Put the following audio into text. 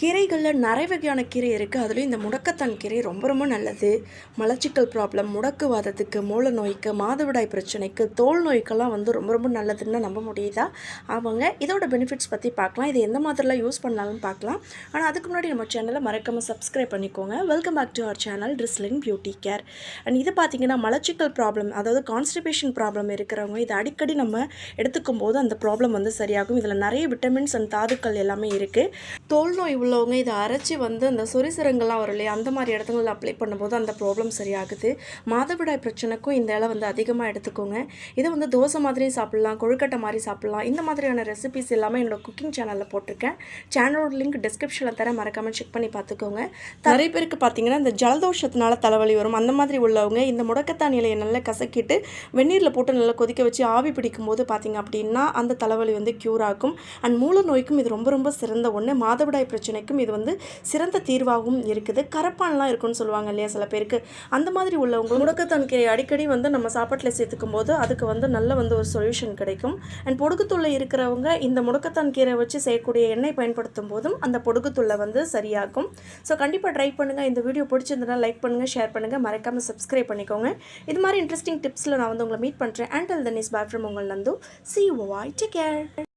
கீரைகளில் நிறைய வகையான கீரை இருக்குது அதுலேயும் இந்த முடக்கத்தான் கீரை ரொம்ப ரொம்ப நல்லது. மலச்சிக்கல் ப்ராப்ளம் முடக்குவாதத்துக்கு மூல நோய்க்கு மாதவிடாய் பிரச்சனைக்கு தோல் நோய்க்கெல்லாம் வந்து ரொம்ப ரொம்ப நல்லதுன்னு நம்ப முடியுதா? அவங்க இதோட பெனிஃபிட்ஸ் பற்றி பார்க்கலாம். இது எந்த மாதிரிலாம் யூஸ் பண்ணலாம்னு பார்க்கலாம். ஆனால் அதுக்கு முன்னாடி நம்ம சேனலை மறக்காமல் சப்ஸ்கிரைப் பண்ணிக்கோங்க. Welcome back to our channel drizzling beauty care and இது பார்த்தீங்கன்னா மலச்சிக்கல் ப்ராப்ளம் அதாவது கான்ஸ்டிபேஷன் ப்ராப்ளம் இருக்கிறவங்க இது அடிக்கடி நம்ம எடுத்துக்கும் போது அந்த ப்ராப்ளம் வந்து சரியாகும். இதில் நிறைய விட்டமின்ஸ் அண்ட் தாதுக்கள் எல்லாமே இருக்குது தோல் நோய் உள்ளவங்க இதை அரைச்சி வந்து அந்த சொரிசிரங்கள்லாம் வரும் இல்லையா? அந்த மாதிரி இடத்துங்களில் அப்ளை பண்ணும்போது அந்த ப்ராப்ளம் சரியாகுது. மாதவிடாய் பிரச்சனைக்கும் இந்த இலை வந்து அதிகமாக எடுத்துக்கோங்க. இதை வந்து தோசை மாதிரியும் சாப்பிட்லாம் கொழுக்கட்டை மாதிரி சாப்பிட்லாம். இந்த மாதிரியான ரெசிபிஸ் எல்லாமே என்னோட குக்கிங் சேனலில் போட்டிருக்கேன். சேனலோட லிங்க் டிஸ்கிரிப்ஷனில் தர மறக்காமல் செக் பண்ணி பார்த்துக்கோங்க. நிறைய பேருக்கு பார்த்தீங்கன்னா இந்த ஜலதோஷத்தினால தலைவலி வரும். அந்த மாதிரி உள்ளவங்க இந்த முடக்கத்தான் இலையை நல்லா கசக்கிட்டு வெந்நீரில் போட்டு நல்லா கொதிக்க வச்சு ஆவி பிடிக்கும் போது பார்த்தீங்க அப்படின்னா அந்த தலைவலி வந்து க்யூர் ஆகும். அண்ட் மூல நோய்க்கும் இது ரொம்ப ரொம்ப சிறந்த ஒன்று மாதவிடாய் பிரச்சனைக்கும் இது வந்து சிறந்த தீர்வாகவும் இருக்குது. கரப்பான்லாம் இருக்குன்னு சொல்லுவாங்க இல்லையா சில பேருக்கு. அந்த மாதிரி உள்ளவங்க முடக்கத்தான் கீரை. அடிக்கடி வந்து நம்ம சாப்பாட்டில் சேர்த்துக்கும் போது அதுக்கு வந்து நல்ல வந்து ஒரு சொல்யூஷன் கிடைக்கும். அண்ட் பொடுகுத்துள்ள இருக்கிறவங்க இந்த முடக்கத்தான் கீரை வச்சு செய்யக்கூடிய எண்ணெய் பயன்படுத்தும் போதும் அந்த பொடுக்குத்துள்ளை வந்து சரியாகும். ஸோ கண்டிப்பாக ட்ரை பண்ணுங்கள் இந்த வீடியோ பிடிச்சிருந்தனா லைக் பண்ணுங்கள் ஷேர் பண்ணுங்கள் மறக்காமல் சப்ஸ்கிரைப் பண்ணிக்கோங்க. இது மாதிரி இன்ட்ரெஸ்டிங் டிப்ஸில் நான் வந்து உங்களை மீட் பண்ணுறேன் அண்ட் அல் தன் இஸ் ஃப்ரம் உங்கள் நந்து. சி ஓ ஐ டேக் கேர்